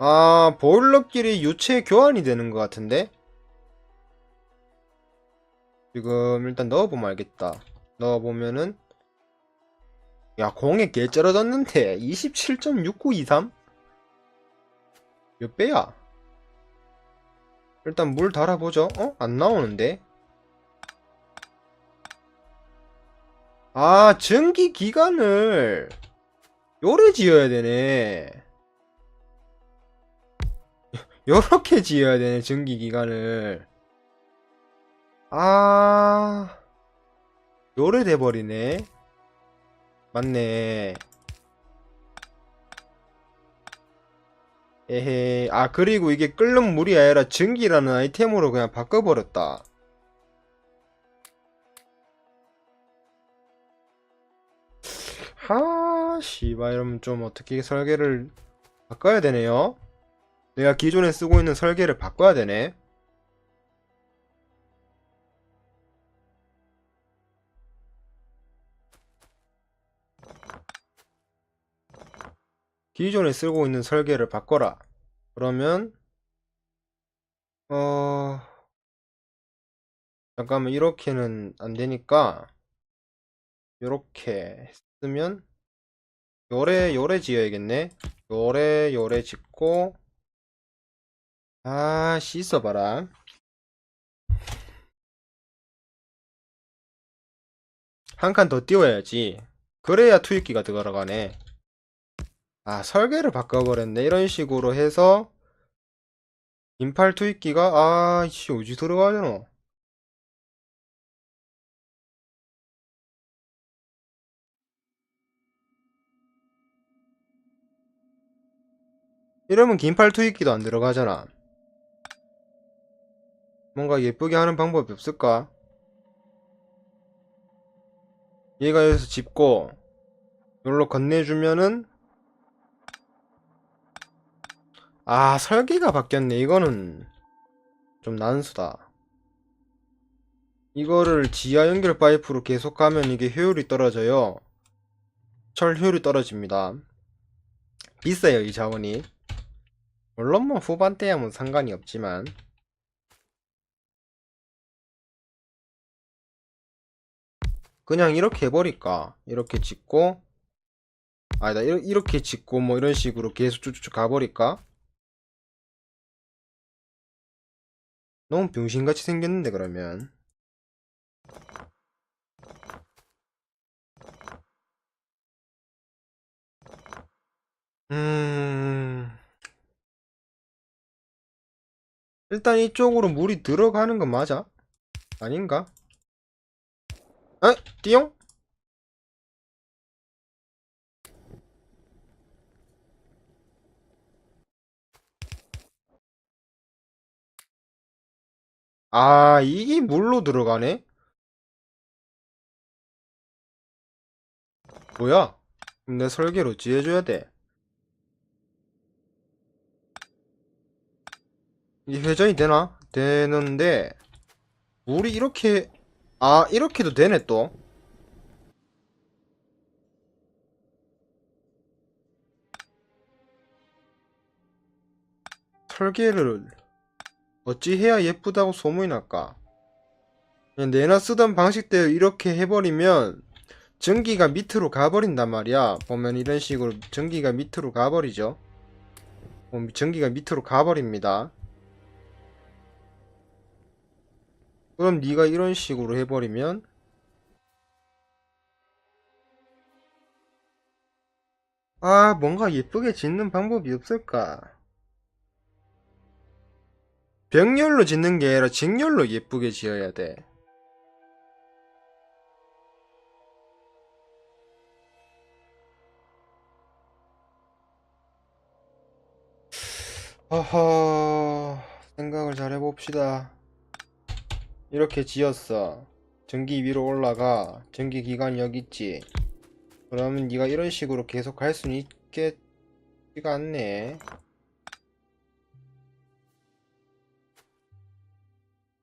아, 보일러끼리 유체 교환이 되는 것 같은데? 지금 일단 넣어보면 알겠다. 넣어보면은 야, 공에 개 쩔어졌는데 27.6923? 몇 배야? 일단 물 달아보죠. 어? 안 나오는데? 아, 전기 기관을 요래 지어야 되네. 요렇게 지어야 되네, 전기 기관을. 아, 요래 돼버리네. 맞네. 에헤, 아, 그리고 이게 끓는 물이 아니라 전기라는 아이템으로 그냥 바꿔버렸다. 하, 씨발, 이러면 좀 어떻게 설계를 바꿔야 되네요. 내가 기존에 쓰고 있는 설계를 바꿔야 되네. 기존에 쓰고 있는 설계를 바꿔라. 그러면, 어, 잠깐만, 이렇게는 안 되니까, 요렇게 했으면, 요래, 요래 지어야겠네. 요래, 요래 짓고, 아, 씻어봐라. 한 칸 더 띄워야지. 그래야 투입기가 들어가네. 아, 설계를 바꿔버렸네. 이런 식으로 해서, 인팔 투입기가, 아, 이씨, 어디 들어가려노? 이러면 긴팔 투입기도 안 들어가잖아. 뭔가 예쁘게 하는 방법이 없을까? 얘가 여기서 짚고, 여기로 건네주면은, 아, 설계가 바뀌었네. 이거는 좀 난수다. 이거를 지하 연결 파이프로 계속하면 이게 효율이 떨어져요. 철 효율이 떨어집니다. 비싸요, 이 자원이. 물론 뭐 후반대야 뭐 상관이 없지만. 그냥 이렇게 해버릴까? 이렇게 짓고, 아니다, 이렇- 이렇게 짓고 뭐 이런 식으로 계속 쭉쭉 가버릴까? 너무 병신같이 생겼는데 그러면 음 일단 이쪽으로 물이 들어가는 건 맞아? 아닌가? 에? 띠용? 아 이게 물로 들어가네? 뭐야? 내 설계로 지어줘야 돼. 이게 회전이 되나? 되는데, 물이 이렇게, 아, 이렇게도 되네, 또. 설계를 어찌 해야 예쁘다고 소문이 날까? 내나 쓰던 방식대로 이렇게 해버리면 전기가 밑으로 가버린단 말이야. 보면 이런 식으로 전기가 밑으로 가버리죠. 보면 전기가 밑으로 가버립니다. 그럼 네가 이런 식으로 해버리면 아 뭔가 예쁘게 짓는 방법이 없을까? 벽열로 짓는 게 아니라 직열로 예쁘게 지어야 돼. 허허, 생각을 잘 해봅시다. 이렇게 지었어. 전기 위로 올라가. 전기 기관이 여기 있지. 그러면 네가 이런 식으로 계속 할 수는 있겠지가 않네.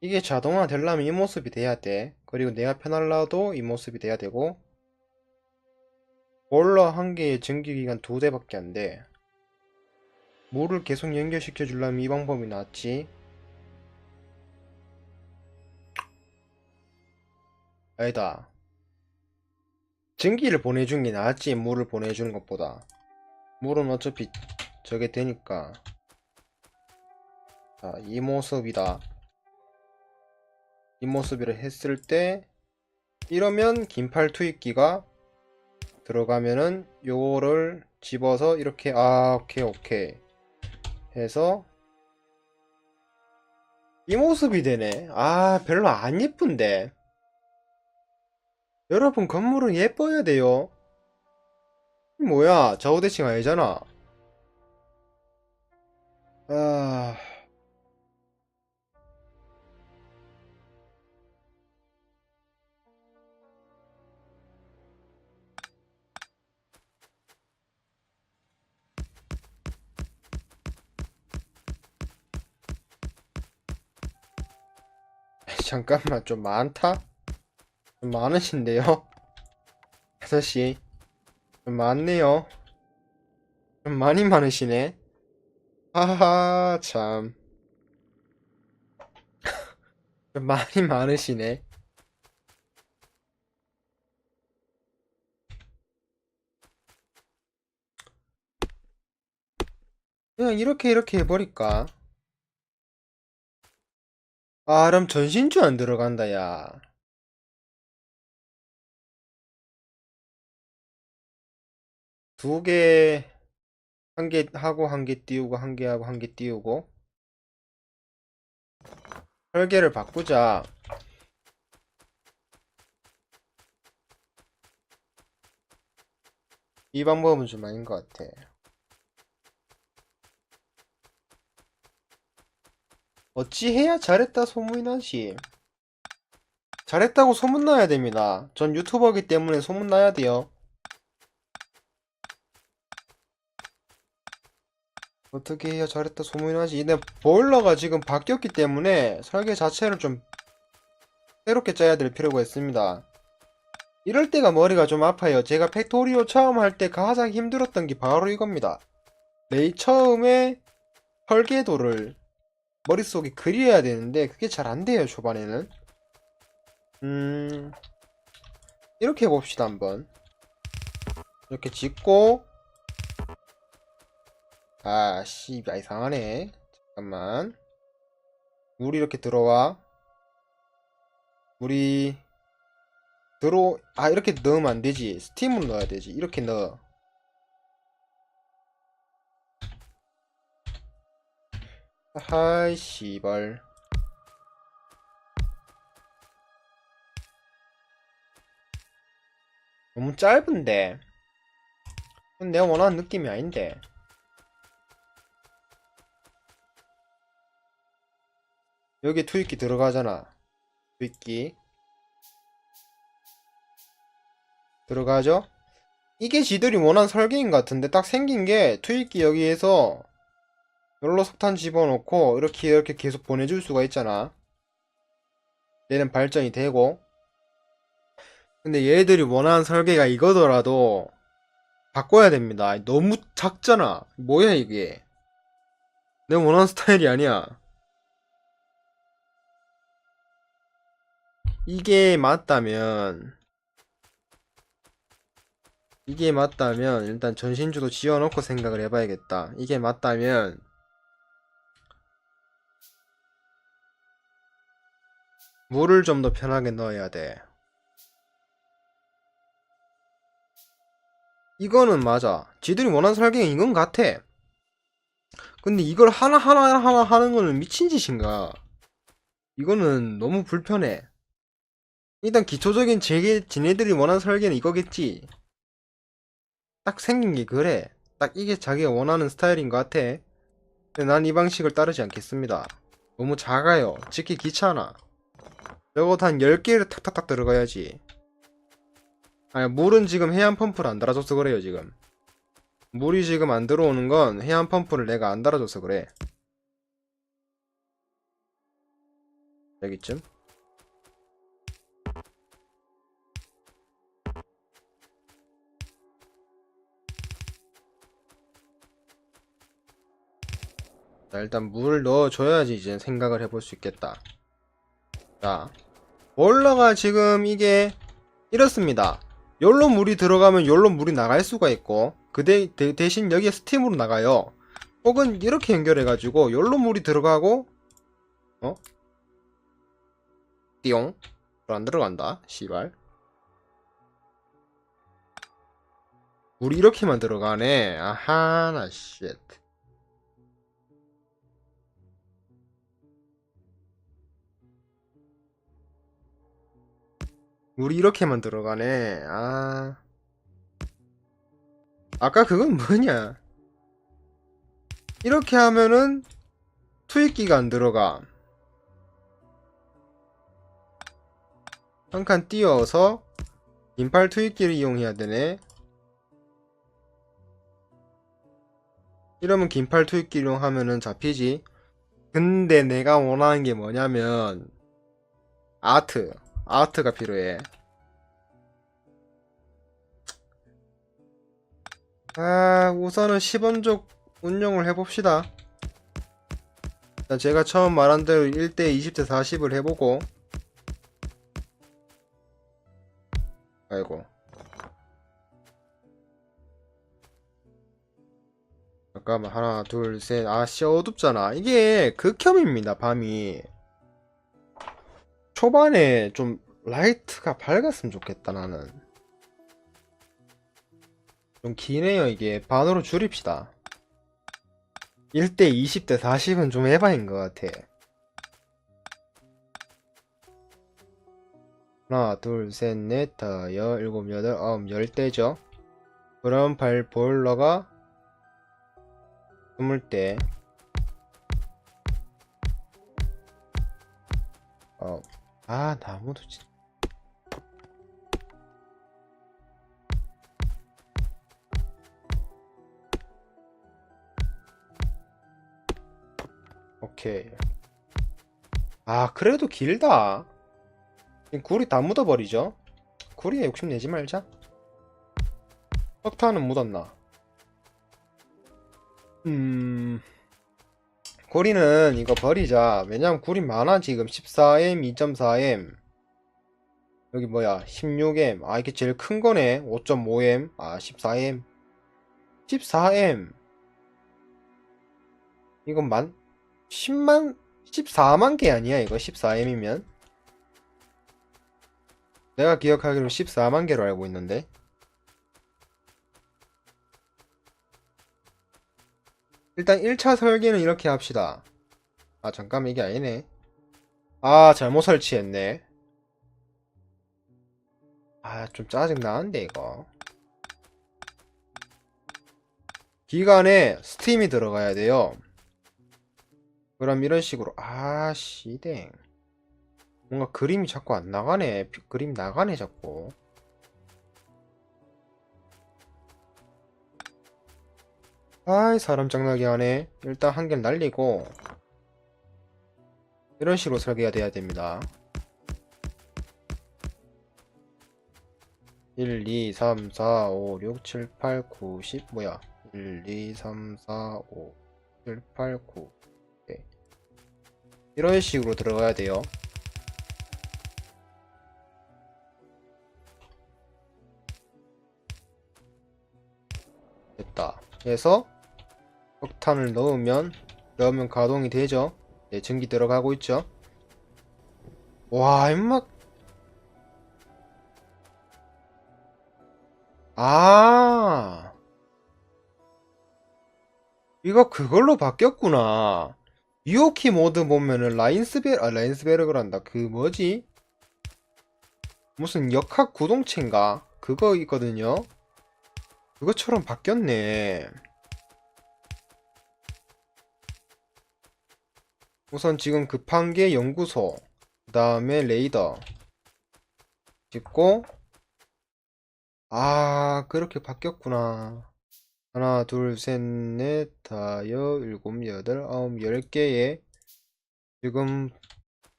이게 자동화 되려면 이 모습이 돼야 돼. 그리고 내가 편할라도 이 모습이 돼야 되고. 보일러 한 개에 전기기관 두 대밖에 안 돼. 물을 계속 연결시켜 주려면 이 방법이 낫지. 아니다. 전기를 보내준 게 낫지, 물을 보내주는 것보다. 물은 어차피 저게 되니까. 자, 이 모습이다. 이 모습이라 했을 때, 이러면 긴팔 투입기가 들어가면은 요거를 집어서 이렇게, 아, 오케이, 오케이. 해서, 이 모습이 되네. 아, 별로 안 예쁜데. 여러분, 건물은 예뻐야 돼요. 이 뭐야, 좌우대칭 아니잖아. 아, 잠깐만, 좀 많다? 좀 많으신데요? 아저씨, 좀 많네요. 좀 많이 많으시네. 하하, 참. 좀 많이 많으시네. 그냥 이렇게 이렇게 해버릴까? 아, 그럼 전신주 안 들어간다, 야. 두 개, 한 개 하고 한 개 띄우고 한 개 하고 한 개 띄우고. 설계를 바꾸자. 이 방법은 좀 아닌 것 같아. 어찌해야 잘했다 소문이 나지? 잘했다고 소문나야 됩니다. 전 유튜버기 때문에 소문나야 돼요. 어떻게 해야 잘했다 소문이 나지? 근데 보일러가 지금 바뀌었기 때문에 설계 자체를 좀 새롭게 짜야 될 필요가 있습니다. 이럴 때가 머리가 좀 아파요. 제가 팩토리오 처음 할 때 가장 힘들었던 게 바로 이겁니다. 메이 처음에 설계도를 머릿속에 그려야 되는데 그게 잘 안 돼요, 초반에는. 음, 이렇게 해봅시다, 한번. 이렇게 짓고, 아, 씨, 야, 이상하네. 잠깐만. 물이 이렇게 들어와. 물이, 들어, 아, 이렇게 넣으면 안 되지. 스팀으로 넣어야 되지. 이렇게 넣어. 하이, 씨발. 너무 짧은데. 내가 원하는 느낌이 아닌데. 여기 투입기 들어가잖아. 투입기. 들어가죠? 이게 지들이 원한 설계인 것 같은데 딱 생긴 게 투입기 여기에서 열로 석탄 집어넣고 이렇게 이렇게 계속 보내줄 수가 있잖아. 얘는 발전이 되고. 근데 얘들이 원하는 설계가 이거더라도 바꿔야 됩니다. 너무 작잖아. 뭐야 이게. 내 원하는 스타일이 아니야. 이게 맞다면 이게 맞다면 일단 전신주도 지어놓고 생각을 해봐야겠다. 이게 맞다면 물을 좀 더 편하게 넣어야 돼. 이거는 맞아. 지들이 원하는 설계는 이건 같아. 근데 이걸 하나하나 하나 하는 거는 미친 짓인가? 이거는 너무 불편해. 일단 기초적인 제게 지네들이 원하는 설계는 이거겠지. 딱 생긴 게 그래. 딱 이게 자기가 원하는 스타일인 것 같아. 근데 난 이 방식을 따르지 않겠습니다. 너무 작아요. 짓기 귀찮아. 적어도 한 10개를 탁탁탁 들어가야지. 아니, 물은 지금 해안 펌프를 안 달아줘서 그래요, 지금. 물이 지금 안 들어오는 건 해안 펌프를 내가 안 달아줘서 그래. 여기쯤. 자, 일단 물을 넣어줘야지 이제 생각을 해볼 수 있겠다. 자, 보일러가 지금 이게 이렇습니다. 열로 물이 들어가면 열로 물이 나갈 수가 있고, 그 대, 대, 대신 여기에 스팀으로 나가요. 혹은 이렇게 연결해가지고 열로 물이 들어가고, 어? 띠용. 안 들어간다. 씨발. 물이 이렇게만 들어가네. 아하, 나 쉣. 물이 이렇게만 들어가네. 아. 아까 그건 뭐냐? 이렇게 하면은 투입기가 안 들어가. 한 칸 띄워서 인팔 투입기를 이용해야 되네. 이러면 긴팔 투입기 이용하면은 잡히지. 근데 내가 원하는 게 뭐냐면 아트. 아트가 필요해. 아, 우선은 10원족 운영을 해봅시다. 일단 제가 처음 말한 대로 1대 20대 40을 해보고. 아이고. 잠깐만, 하나, 둘, 셋. 아, 씨, 어둡잖아. 이게 극혐입니다, 밤이. 초반에 좀 라이트가 밝았으면 좋겠다, 나는. 좀 기네요, 이게. 반으로 줄입시다. 1대 20대 40은 좀 에바인 것 같아. 하나, 둘, 셋, 넷, 다, 여, 일곱, 여덟, 아홉, 열 대죠. 그럼 발 보일러가 스물 대. 어, 아, 나무도 진짜. 오케이. 아, 그래도 길다. 굴이 다 묻어버리죠? 굴이에 욕심내지 말자. 석탄은 묻었나? 음, 구리는 이거 버리자. 왜냐면 구리 많아, 지금. 14M, 2.4M. 여기 뭐야, 16M. 아, 이게 제일 큰 거네. 5.5M. 아, 14M. 14M. 이건 만, 10만, 14만 개 아니야, 이거? 14M이면? 내가 기억하기로 14만 개로 알고 있는데. 일단 1차 설계는 이렇게 합시다. 아, 잠깐만, 이게 아니네. 아, 잘못 설치했네. 아, 좀 짜증나는데, 이거. 기간에 스팀이 들어가야 돼요. 그럼 이런 식으로, 아, 씨댕. 뭔가 그림이 자꾸 안 나가네. 피- 그림 나가네, 자꾸. 아이 사람 짱나게 하네 일단 한 개를 날리고 이런 식으로 설계가 돼야 됩니다. 1, 2, 3, 4, 5, 6, 7, 8, 9, 10 뭐야? 1, 2, 3, 4, 5, 7, 8, 9 오케이. 이런 식으로 들어가야 돼요. 됐다. 그래서 석탄을 넣으면 넣으면 가동이 되죠. 네, 전기 들어가고 있죠. 와, 임마. 아. 이거 그걸로 바뀌었구나. 유오키 모드 보면은 라인스베 아 라인스베르그란다. 그 뭐지? 무슨 역학 구동체인가? 그거 있거든요. 그것처럼 바뀌었네. 우선 지금 급한 게 연구소, 그 다음에 레이더 짓고, 아, 그렇게 바뀌었구나. 하나, 둘, 셋, 넷, 다여, 일곱, 여덟, 아홉, 열 개의 지금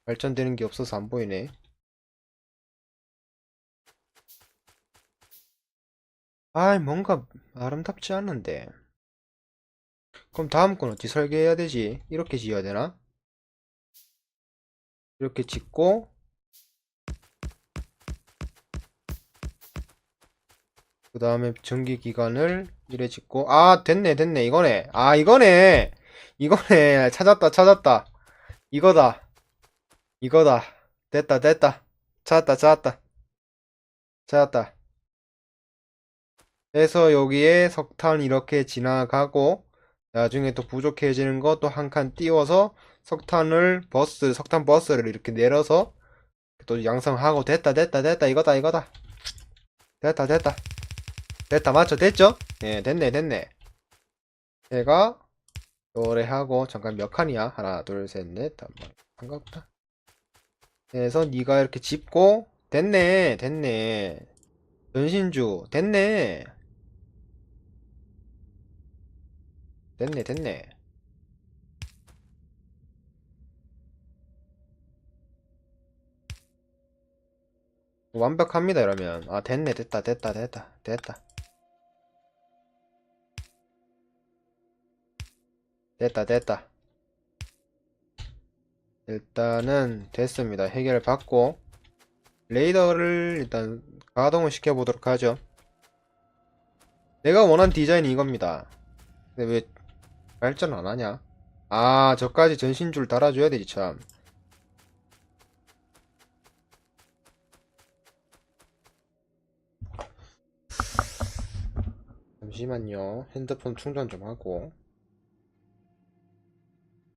발전되는 게 없어서 안 보이네. 아, 뭔가 아름답지 않은데. 그럼 다음 건 어찌 설계해야 되지? 이렇게 지어야 되나? 이렇게 짓고 그 다음에 전기 기관을 이래 짓고 아 됐네 됐네. 이거네. 아 이거네. 이거네. 찾았다 찾았다. 이거다. 이거다. 됐다 됐다. 찾았다 찾았다. 찾았다. 해서 여기에 석탄 이렇게 지나가고 나중에 또 부족해지는 거 또 한 칸 띄워서 석탄을 버스 석탄 버스를 이렇게 내려서 또 양성하고 됐다 됐다 됐다 이거다 이거다. 됐다 됐다. 됐다 맞죠? 됐죠? 예 됐네 됐네. 제가 요래 하고 잠깐 몇 칸이야? 하나 둘 셋넷 반갑다. 그래서 네가 이렇게 짚고 됐네 됐네. 전신주 됐네. 됐네 됐네 완벽합니다 이러면. 아 됐네 됐다 됐다 됐다 됐다. 됐다 됐다. 일단은 됐습니다. 해결 받고 레이더를 일단 가동을 시켜 보도록 하죠. 내가 원한 디자인이 이겁니다. 근데 왜 발전 안 하냐? 아 저까지 전신줄 달아줘야 되지 참 잠시만요. 핸드폰 충전 좀 하고.